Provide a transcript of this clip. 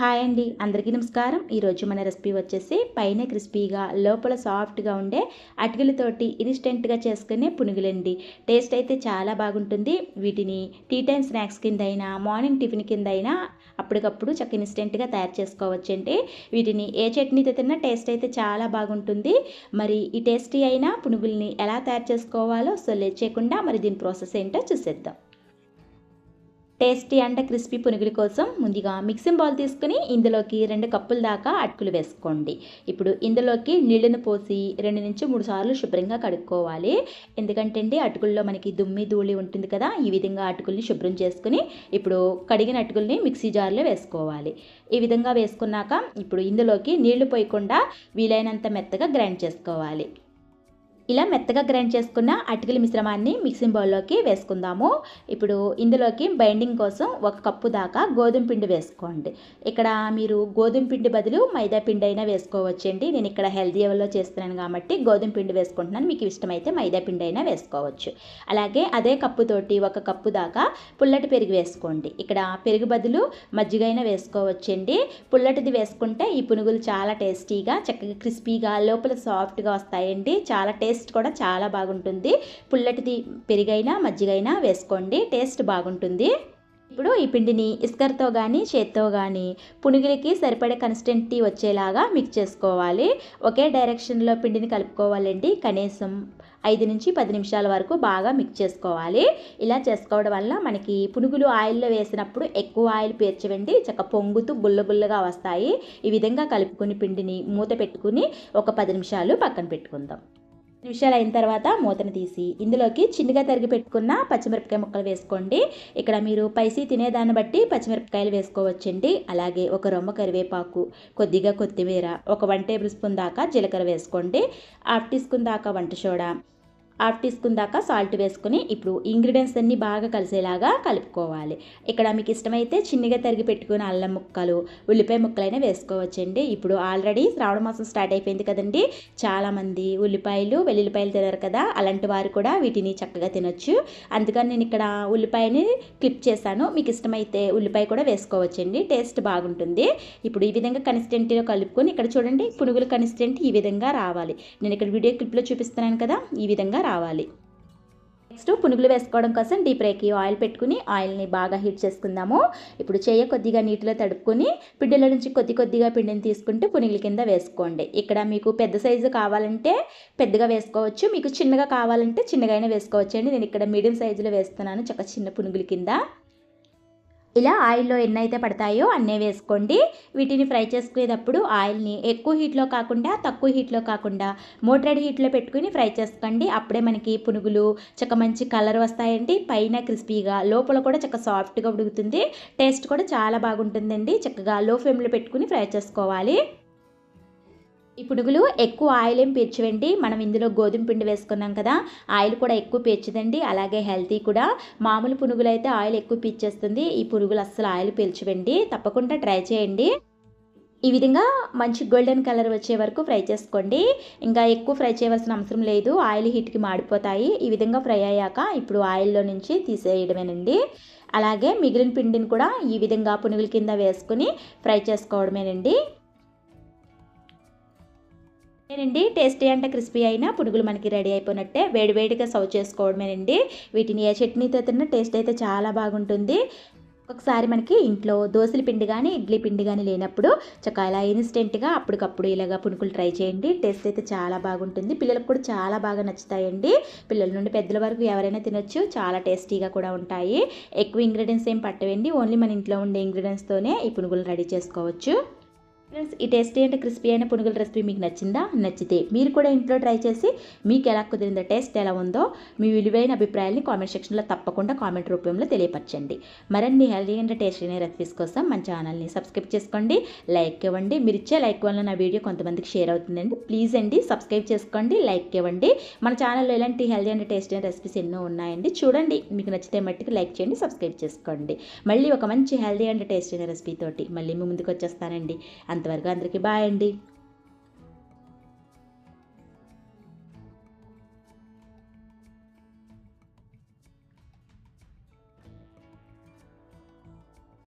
Hi అండి అందరికీ నమస్కారం. ఈరోజు మన రెసిపీ వచ్చేసి పైన క్రిస్పీగా లోపల సాఫ్ట్గా ఉండే అటుకులతోటి ఇన్స్టెంట్గా చేసుకునే పునుగులండి. టేస్ట్ అయితే చాలా బాగుంటుంది. వీటిని టీ టైమ్ స్నాక్స్ కింద అయినా మార్నింగ్ టిఫిన్ కింద అయినా అప్పటికప్పుడు చక్క ఇన్స్టెంట్గా తయారు చేసుకోవచ్చండి వీటిని ఏ చట్నీతో తిన్నా టేస్ట్ అయితే చాలా బాగుంటుంది. మరి ఈ టేస్టీ అయిన పునుగుల్ని ఎలా తయారు చేసుకోవాలో సో లేట్ చేయకుండా మరి దీని ప్రాసెస్ ఏంటో చూసేద్దాం. టేస్టీ అండ్ క్రిస్పీ పునుగుల కోసం ముందుగా మిక్సింగ్ బౌల్ తీసుకుని ఇందులోకి రెండు కప్పుల దాకా అటుకులు వేసుకోండి. ఇప్పుడు ఇందులోకి నీళ్ళను పోసి రెండు నుంచి మూడు సార్లు శుభ్రంగా కడుక్కోవాలి. ఎందుకంటే అండి అటుకుల్లో మనకి దుమ్మి ధూళి ఉంటుంది కదా ఈ విధంగా అటుకుల్ని శుభ్రం చేసుకుని ఇప్పుడు కడిగిన అటుకుల్ని మిక్సీ జార్లో వేసుకోవాలి. ఈ విధంగా వేసుకున్నాక ఇప్పుడు ఇందులోకి నీళ్ళు పోయకుండా వీలైనంత మెత్తగా గ్రైండ్ చేసుకోవాలి. ఇలా మెత్తగా గ్రైండ్ చేసుకున్న అటుకుల మిశ్రమాన్ని మిక్సింగ్ బౌల్లోకి వేసుకుందాము. ఇప్పుడు ఇందులోకి బైండింగ్ కోసం ఒక కప్పు దాకా గోధుమ పిండి వేసుకోండి. ఇక్కడ మీరు గోధుమ పిండి బదులు మైదా పిండి అయినా వేసుకోవచ్చండి. నేను ఇక్కడ హెల్దీ లెవెల్లో చేస్తున్నాను కాబట్టి గోధుమ పిండి వేసుకుంటున్నాను. మీకు ఇష్టమైతే మైదా పిండి అయినా వేసుకోవచ్చు. అలాగే అదే కప్పుతోటి ఒక కప్పు దాకా పుల్లటి పెరుగు వేసుకోండి. ఇక్కడ పెరుగు బదులు మజ్జిగ అయినా వేసుకోవచ్చండి. పుల్లటిది వేసుకుంటే ఈ పునుగులు చాలా టేస్టీగా చక్కగా క్రిస్పీగా లోపల సాఫ్ట్గా వస్తాయండి. చాలా టేస్ట్ టేస్ట్ కూడా చాలా బాగుంటుంది. పుల్లటిది పెరిగైనా మజ్జిగైనా వేసుకోండి. టేస్ట్ బాగుంటుంది. ఇప్పుడు ఈ పిండిని ఇస్కర్తో కానీ చేత్తో కానీ పునుగులకి సరిపడే కన్సిస్టెంటీ వచ్చేలాగా మిక్స్ చేసుకోవాలి. ఒకే డైరెక్షన్లో పిండిని కలుపుకోవాలండి. కనీసం ఐదు నుంచి పది నిమిషాల వరకు బాగా మిక్స్ చేసుకోవాలి. ఇలా చేసుకోవడం వల్ల మనకి పునుగులు ఆయిల్లో వేసినప్పుడు ఎక్కువ ఆయిల్ పేర్చవండి. చక్క పొంగుతూ బుల్లబుల్లగా వస్తాయి. ఈ విధంగా కలుపుకుని పిండిని మూత పెట్టుకుని ఒక పది నిమిషాలు పక్కన పెట్టుకుందాం. నిమిషాలు అయిన తర్వాత మూతను తీసి ఇందులోకి చిన్నగా తరిగి పెట్టుకున్న పచ్చిమిరపకాయ ముక్కలు వేసుకోండి. ఇక్కడ మీరు పైసీ తినేదాన్ని బట్టి పచ్చిమిరపకాయలు వేసుకోవచ్చండి. అలాగే ఒక రొమ్మ కరివేపాకు కొద్దిగా కొత్తిమీర ఒక వన్ టేబుల్ స్పూన్ దాకా జీలకర్ర వేసుకోండి. హాఫ్ టీ స్పూన్ దాకా వంట సోడా హాఫ్ టీ స్పూన్ దాకా సాల్ట్ వేసుకుని ఇప్పుడు ఇంగ్రీడియంట్స్ అన్నీ బాగా కలిసేలాగా కలుపుకోవాలి. ఇక్కడ మీకు ఇష్టమైతే చిన్నగా తరిగి పెట్టుకుని అల్లం ముక్కలు ఉల్లిపాయ ముక్కలైనా వేసుకోవచ్చండి. ఇప్పుడు ఆల్రెడీ శ్రావణ మాసం స్టార్ట్ అయిపోయింది కదండి. చాలామంది ఉల్లిపాయలు వెల్లుల్లిపాయలు తినరు కదా. అలాంటి వారు కూడా వీటిని చక్కగా తినొచ్చు. అందుకని నేను ఇక్కడ ఉల్లిపాయని క్లిప్ చేశాను. మీకు ఇష్టమైతే ఉల్లిపాయ కూడా వేసుకోవచ్చండి. టేస్ట్ బాగుంటుంది. ఇప్పుడు ఈ విధంగా కన్సిస్టెంటీలో కలుపుకొని ఇక్కడ చూడండి పునుగుల కన్సిస్టెంట్ ఈ విధంగా రావాలి. నేను ఇక్కడ వీడియో క్లిప్లో చూపిస్తున్నాను కదా. ఈ విధంగా రావాలి. నెక్స్ట్ పునుగులు వేసుకోవడం కోసం డీప్ రేకి ఆయిల్ పెట్టుకుని ఆయిల్ని బాగా హీట్ చేసుకుందాము. ఇప్పుడు చేయ కొద్దిగా నీటిలో తడుపుకొని పిండిలో నుంచి కొద్ది కొద్దిగా పిండిని తీసుకుంటూ పునుగుల కింద వేసుకోండి. ఇక్కడ మీకు పెద్ద సైజు కావాలంటే పెద్దగా వేసుకోవచ్చు. మీకు చిన్నగా కావాలంటే చిన్నగా అయినా వేసుకోవచ్చు అండి నేను ఇక్కడ మీడియం సైజులో వేస్తున్నాను. చక్క చిన్న పునుగుల కింద. ఇలా ఆయిల్లో ఎన్ని అయితే పడతాయో అన్నీ వేసుకోండి. వీటిని ఫ్రై చేసుకునేటప్పుడు ఆయిల్ని ఎక్కువ హీట్లో కాకుండా తక్కువ హీట్లో కాకుండా మోటరెడ్ హీట్లో పెట్టుకుని ఫ్రై చేసుకోండి. అప్పుడే మనకి పునుగులు చక్క మంచి కలర్ వస్తాయండి. పైన క్రిస్పీగా లోపల కూడా చక్క సాఫ్ట్గా ఉడుకుతుంది. టేస్ట్ కూడా చాలా బాగుంటుందండి. చక్కగా లో ఫ్లేమ్లో పెట్టుకుని ఫ్రై చేసుకోవాలి. ఈ పునుగులు ఎక్కువ ఆయిల్ ఏం పీల్చవండి మనం ఇందులో గోధుమ పిండి వేసుకున్నాం కదా ఆయిల్ కూడా ఎక్కువ పీల్చదండి అలాగే హెల్తీ కూడా. మామూలు పునుగులు అయితే ఆయిల్ ఎక్కువ పీల్చేస్తుంది ఈ పునుగులు అస్సలు ఆయిల్ పీల్చవండి. తప్పకుండా ట్రై చేయండి. ఈ విధంగా మంచి గోల్డెన్ కలర్ వచ్చే వరకు ఫ్రై చేసుకోండి. ఇంకా ఎక్కువ ఫ్రై చేయవలసిన అవసరం లేదు. ఆయిల్ హీట్కి మాడిపోతాయి. ఈ విధంగా ఫ్రై అయ్యాక ఇప్పుడు ఆయిల్లో నుంచి తీసేయడమేనండి. అలాగే మిగిలిన పిండిని కూడా ఈ విధంగా పునుగుల కింద వేసుకుని ఫ్రై చేసుకోవడమేనండి. నేనండి టేస్టీ అంటే క్రిస్పీ అయినా పునుగులు మనకి రెడీ అయిపోయినట్టే వేడివేడిగా సర్వ్ చేసుకోవడమేనండి. వీటిని ఏ చట్నీతో తిన్న టేస్ట్ అయితే చాలా బాగుంటుంది. ఒకసారి మనకి ఇంట్లో దోశల పిండి కానీ ఇడ్లీ పిండి కానీ లేనప్పుడు చక్కగా ఇలా ఇన్స్టెంట్గా అప్పటికప్పుడు ఇలాగ పునుకులు ట్రై చేయండి. టేస్ట్ అయితే చాలా బాగుంటుంది. పిల్లలకు కూడా చాలా బాగా నచ్చుతాయండి. పిల్లల నుండి పెద్దల వరకు ఎవరైనా తినొచ్చు. చాలా టేస్టీగా కూడా ఉంటాయి. ఎక్కువ ఇంగ్రీడియంట్స్ ఏం పట్టవండి. ఓన్లీ మన ఇంట్లో ఉండే ఇంగ్రీడియంట్స్తోనే ఈ పునుగులు రెడీ చేసుకోవచ్చు. ఫ్రెండ్స్ ఈ టేస్టీ అంటే క్రిస్పీ అయిన పునుగుల రెసిపీ మీకు నచ్చిందా? నచ్చితే మీరు కూడా ఇంట్లో ట్రై చేసి మీకు ఎలా కుదిరిందో టేస్ట్ ఎలా ఉందో మీ విలువైన అభిప్రాయాల్ని కామెంట్ సెక్షన్లో తప్పకుండా కామెంట్ రూపంలో తెలియపరచండి. మరిన్ని హెల్దీ అండ్ టేస్టీ అయిన రెసిపీస్ కోసం మన ఛానల్ని సబ్స్క్రైబ్ చేసుకోండి. లైక్ ఇవ్వండి. మీరు ఇచ్చే లైక్ వల్ల నా వీడియో కొంతమందికి షేర్ అవుతుందండి. ప్లీజ్ అండి సబ్స్క్రైబ్ చేసుకోండి. లైక్ ఇవ్వండి. మన ఛానల్లో ఇలాంటి హెల్దీ అండ్ టేస్టీ అయిన రెసిపీస్ ఎన్నో ఉన్నాయండి చూడండి. మీకు నచ్చితే మట్టికి లైక్ చేయండి సబ్స్క్రైబ్ చేసుకోండి. మళ్ళీ ఒక మంచి హెల్దీ అండ్ టేస్టీ అయిన రెసిపీ తోటి మళ్ళీ మీ ముందుకు వచ్చేస్తానండి. అంతవరకు అందరికీ బాయ్ అండి.